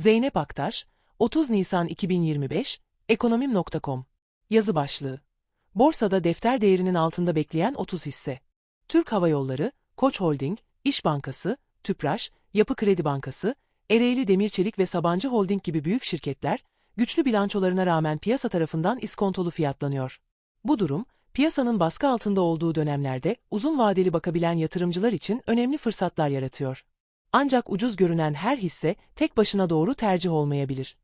Zeynep Aktaş, 30 Nisan 2025, ekonomim.com. Yazı başlığı. Borsada defter değerinin altında bekleyen 30 hisse. Türk Hava Yolları, Koç Holding, İş Bankası, Tüpraş, Yapı Kredi Bankası, Ereğli Demirçelik ve Sabancı Holding gibi büyük şirketler, güçlü bilançolarına rağmen piyasa tarafından iskontolu fiyatlanıyor. Bu durum, piyasanın baskı altında olduğu dönemlerde uzun vadeli bakabilen yatırımcılar için önemli fırsatlar yaratıyor. Ancak ucuz görünen her hisse tek başına doğru tercih olmayabilir.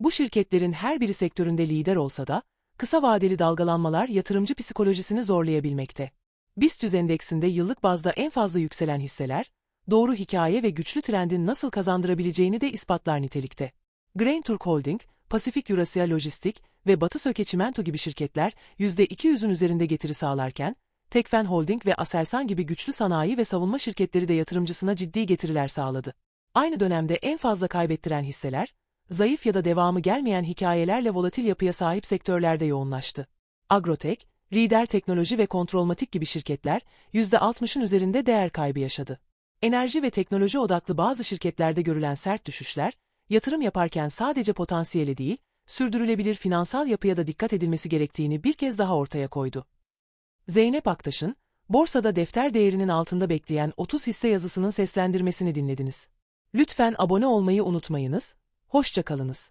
Bu şirketlerin her biri sektöründe lider olsa da, kısa vadeli dalgalanmalar yatırımcı psikolojisini zorlayabilmekte. BIST endeksinde yıllık bazda en fazla yükselen hisseler, doğru hikaye ve güçlü trendin nasıl kazandırabileceğini de ispatlar nitelikte. Grain Turk Holding, Pasifik Eurasia Lojistik ve Batı Söke Çimento gibi şirketler %200'ün üzerinde getiri sağlarken, Tekfen Holding ve Aselsan gibi güçlü sanayi ve savunma şirketleri de yatırımcısına ciddi getiriler sağladı. Aynı dönemde en fazla kaybettiren hisseler, zayıf ya da devamı gelmeyen hikayelerle volatil yapıya sahip sektörlerde yoğunlaştı. Agrotek, Rider Teknoloji ve Kontrolmatik gibi şirketler %60'ın üzerinde değer kaybı yaşadı. Enerji ve teknoloji odaklı bazı şirketlerde görülen sert düşüşler, yatırım yaparken sadece potansiyeli değil, sürdürülebilir finansal yapıya da dikkat edilmesi gerektiğini bir kez daha ortaya koydu. Zeynep Aktaş'ın, borsada defter değerinin altında bekleyen 30 hisse yazısının seslendirmesini dinlediniz. Lütfen abone olmayı unutmayınız, hoşça kalınız.